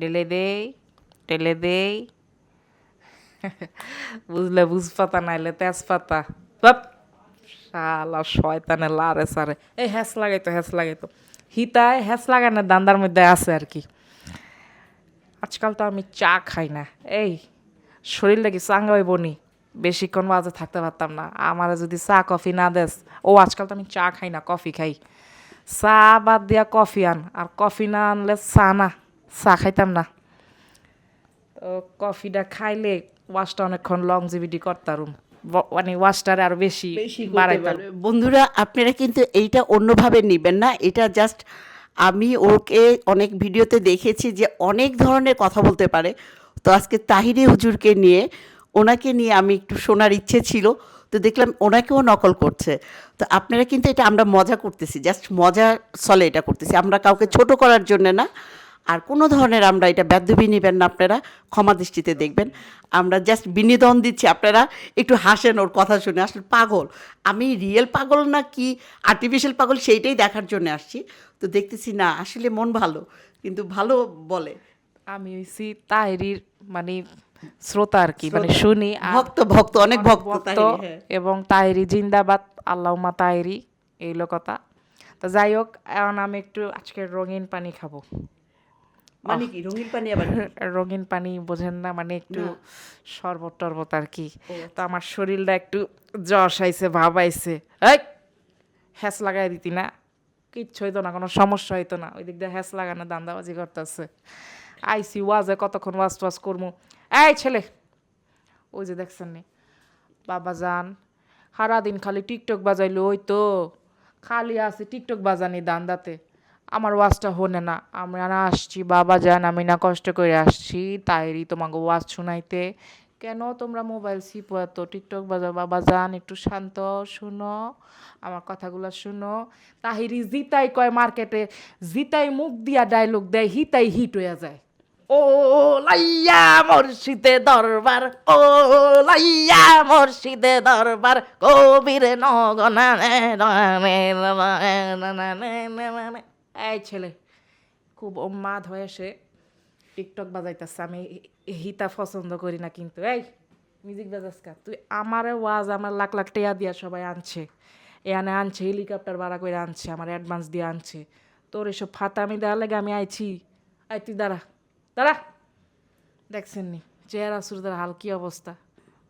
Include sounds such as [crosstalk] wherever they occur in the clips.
ঢেলে দেই ঢেলে দেই বুঝলে বুঝপাতা নাইলে তেজপাতা বাপ শালা শয়তানে লারে সারে এই হ্যাস লাগাইতো হ্যাস লাগাইতো হিতায় হ্যাস লাগানোর দান্দার মধ্যে আছে আর কি আজকাল তো আমি চা খাই না এই শরীরটা কি চাঙ্গা হইব নি বেশিক্ষণ বাজে থাকতে পারতাম না আমার যদি চা কফি না দেস ও আজকাল তো আমি চা খাই না কফি খাই চা বাদ দিয়া কফি আন আর কফি না আনলে চা না চা খাইতাম না। তো কফিটা খাইলে ওয়াশটা অনেকক্ষণ লংজিভিটি করতারুম ব- মানে ওয়াশটারে আরও বেশি বাড়াইতাম। বন্ধুরা আপনারা কিন্তু এইটা অন্যভাবে নেবেন না। এটা জাস্ট আমি ওকে অনেক ভিডিওতে দেখেছি যে অনেক ধরনের কথা বলতে পারে। তো আজকে তাহিরি হুজুরকে নিয়ে ওনাকে নিয়ে আমি একটু শোনার ইচ্ছে ছিল। তো দেখলাম ওনাকেও নকল করছে। তো আপনারা কিন্তু এটা আমরা মজা করতেছি। জাস্ট মজা চলে এটা করতেছি। আমরা কাউকে ছোট করার জন্য না। আর কোনো ধরনের আমরা এটা ব্যাধবি নেবেন না আপনারা ক্ষমা দৃষ্টিতে দেখবেন। আমরা জাস্ট বিনোদন দিচ্ছি আপনারা একটু হাসেন ওর কথা শুনে। আসলে পাগল। আমি রিয়েল পাগল না কি আর্টিফিশিয়াল পাগল সেইটাই দেখার জন্য আসছি। তো দেখতেছি না আসলে মন ভালো কিন্তু ভালো বলে। আমি হইছি তাহেরির মানে শ্রোতা আর কি মানে শুনি ভক্ত ভক্ত অনেক ভক্ত হ্যাঁ। এবং তাহেরি জিন্দাবাদ আল্লাহমা তাহেরি এইলো কথা। তো যাই হোক এখন আমি একটু আজকে রঙিন পানি খাব। মানে কি রঙিন পানি আবার [laughs] রঙিন পানি বোঝেন না মানে একটু শরবত টরবত আর কি। আচ্ছা। তো আমার শরীরটা একটু জ্বর আইছে ভাব আইছে। এই হ্যাস লাগাই দিতি না। কিচ্ছু হইতো না কোনো সমস্যা হইতো না। ওই দিক দিয়ে হ্যাস লাগানো দান্দাবাজি করতেছে। আইসি ওয়াজে কতক্ষণ ওয়াজ টোয়াজ করব এই ছেলে ওই যে দেখছেন নি বাবা যান। সারাদিন খালি টিকটক বাজাইলো ওই তো। খালি আছে টিকটক বাজানি দান্দাতে। আমার ওয়াজটা হনে না আমরা না আসছি বাবা যান আমি না কষ্ট করে আসছি তাইরই তোমাকে ওয়াজ শোনাইতে কেন তোমরা মোবাইল সিপো এত টিকটক বাজাও বাবা যান একটু শান্ত শুনো আমার কথাগুলো শুনো তাহিরি জিতাই কয় মার্কেটে জিতাই মুখ দিয়া ডায়লগ দেয় হিতাই হিট হয়ে যায় ও লাইয়া মর্শিদে দরবার ও লাইয়া মর্শিদে দরবার কবির নগনা এই ছেলে, খুব উন্মাদ হয়ে সে টিকটক বাজাইতেছে। আমি হিতা পছন্দ করি না কিন্তু। এই মিউজিক বাজাসকা তুই আমারে ওয়াজ, আমার লাখ লাখ টেয়া দিয়া সবাই আনছে। এখানে আনছে হেলিকপ্টার ভাড়া করে আনছে, আমার অ্যাডভান্স দিয়ে আনছে। তোর এসব ফাতা আমি দেওয়ার লাগে আমি আইছি। আই তুই দাঁড়া দাঁড়া। দেখছেন নি চেহারা সুরদার হাল কি অবস্থা?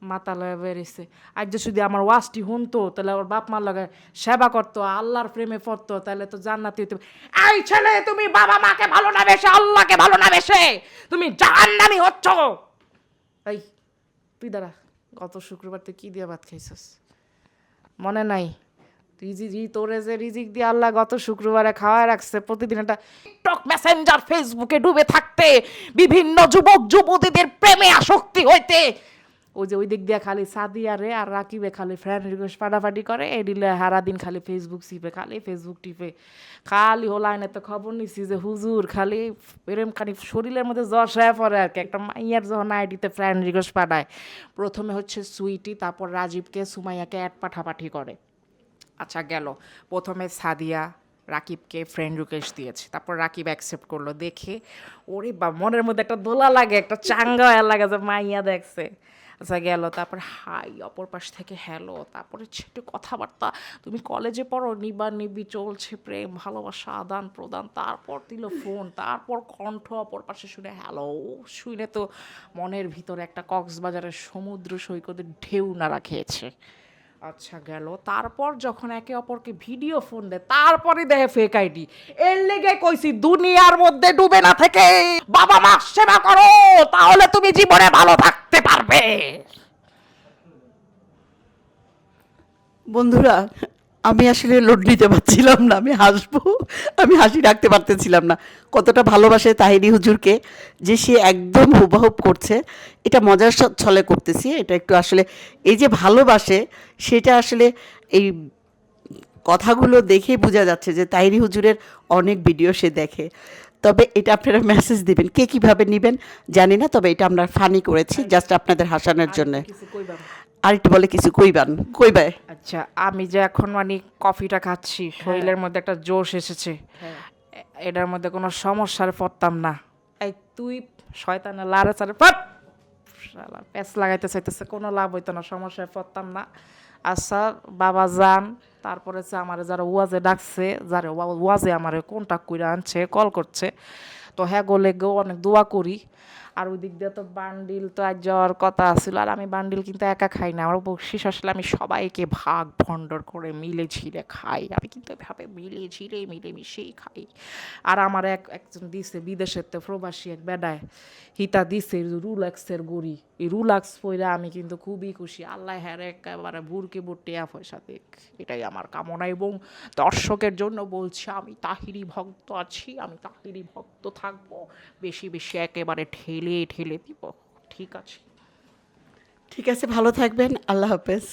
মাথা লয়ে বেরিয়েছে আজ যে শুধু আমার ওয়াজটি শুনতো তাহলে ওর বাপ মার লগে সেবা করতো, আল্লাহর প্রেমে পড়তো, তাহলে তো জান্নাতি হইতে এই ছেলে, তুমি বাবা মাকে ভালো না বেশে, আল্লাহকে ভালো না বেশে, তুমি জাহান্নামি হচ্ছ। এই, তুই দাঁড়া, গত শুক্রবার তুই কি দিয়ে ভাত খাইছস? মনে নাই? তুই জি জি তোরে যে রিজিক দিয়ে আল্লাহ গত শুক্রবারে খাওয়ায় রাখছে, প্রতিদিন একটা টিকটক মেসেঞ্জার ফেসবুকে ডুবে থাকতে, বিভিন্ন যুবক যুবতীদের প্রেমে আসক্তি হইতে ওই যে ওই দিক দিয়ে খালি সাদিয়া রে আর রাকিবে খালি ফ্রেন্ড রিকোয়েস্ট ফাটাফাটি করে, এই দিলে হারা দিন খালি ফেসবুক চিপে খালি ফেসবুক টিপে। খালি হোলাইনে তো খবর নিছি যে হুজুর খালি এরম খালি শরীরের মধ্যে জ্বর হয়ে পড়ে আর কি। একটা মাইয়ার যখন আইডিতে ফ্রেন্ড রিকোয়েস্ট পাঠায়, প্রথমে হচ্ছে সুইটি, তারপর রাজীবকে, সুমাইয়াকে অ্যাড পাঠাপাঠি করে। আচ্ছা গেল। প্রথমে সাদিয়া রাকিবকে ফ্রেন্ড রিকোয়েস্ট দিয়েছে, তারপর রাকিব অ্যাকসেপ্ট করল। দেখে, ওরে বা মনের মধ্যে একটা দোলা লাগে, একটা চাঙ্গা লাগে যে মাইয়া দেখছে। আচ্ছা গেল, তারপর হাই, অপর পাশ থেকে হ্যালো তারপরে ছেটে কথাবার্তা। তুমি কলেজে পড়ো, নিবা নিবি, চলছে প্রেম, ভালোবাসা, আদান প্রদান, তারপর দিল ফোন তারপর কণ্ঠ, অপর পাশে শুনে হ্যালো শুনে তো মনের ভিতরে একটা কক্সবাজারের সমুদ্র সৈকতের ঢেউ নাড়া খেয়েছে। আচ্ছা গেল। তারপর যখন একে অপরকে ভিডিও ফোন দেয়, তারপরে দেয় ফেক আইডি এর লেগে কইছি, দুনিয়ার মধ্যে ডুবে না থেকে বাবা মা সেবা করো, তাহলে তুমি জীবনে ভালো থাকতে পারবে। বন্ধুরা আমি আসলে লোড নিতে পারছিলাম না আমি হাসবো আমি হাসি রাখতে পারতেছিলাম না। কতটা ভালোবাসে তাহিরি হুজুরকে যে সে একদম হুবাহুব করছে এটা মজার ছলে করতেছি এটা একটু আসলে এই যে ভালোবাসে সেটা আসলে এই কথাগুলো দেখেই বোঝা যাচ্ছে যে তাহিরি হুজুরের অনেক ভিডিও সে দেখে। তবে এটা আপনারা মেসেজ দিবেন কে কীভাবে নেবেন জানি না তবে এটা আমরা ফানি করেছি জাস্ট আপনাদের হাসানোর জন্য। আর একটু বলে কিছু কইবান? কইবায় আচ্ছা আমি যে এখন মানে কফিটা খাচ্ছি শরীরের মধ্যে একটা জোশ এসেছে। এটার মধ্যে কোনো সমস্যার পড়তাম না। এই তুই শয়তানের লারে চারে পাট শালা প্যাচ লাগাইতে চাইতেছে কোনো লাভ হইতো না সমস্যায় পড়তাম না। আচ্ছা বাবা যান তারপরে হচ্ছে আমার যারা ওয়াজে ডাকছে যারা ওয়া- ওয়াজে আমার কন্টাক্ট করে আনছে কল করছে। তো হ্যাঁ গোলে গো অনেক দোয়া করি। আর ওই দিক দিয়ে তো বান্ডিল তো আর যাওয়ার কথা ছিল আর আমি বান্ডিল কিন্তু একা খাই না। আমার বকশিস আসলে আমি সবাইকে ভাগ ভণ্ডর করে মিলে ঝিলে খাই। আমি কিন্তু এভাবে মিলে ঝিলে মিলে মিশেই খাই। আর আমার এক, একজন দিছে বিদেশের তো প্রবাসী এক বেডায়। হিতা দিছে রুলাক্সের গড়ি। এই রুলাক্স পইরা আমি কিন্তু খুবই খুশি। আল্লাহ হ্যাঁ একেবারে বুরকে বুর টেয়া পয়সা দেখ এটাই আমার কামনা এবং দর্শকের জন্য বলছি, আমি তাহিরি ভক্ত আছি, আমি তাহিরি ভক্ত থাকব। বেশি বেশি একেবারে ঠেলে ঠেলে দিব। ঠিক আছে? ঠিক আছে ভালো থাকবেন। আল্লাহ হাফেজ।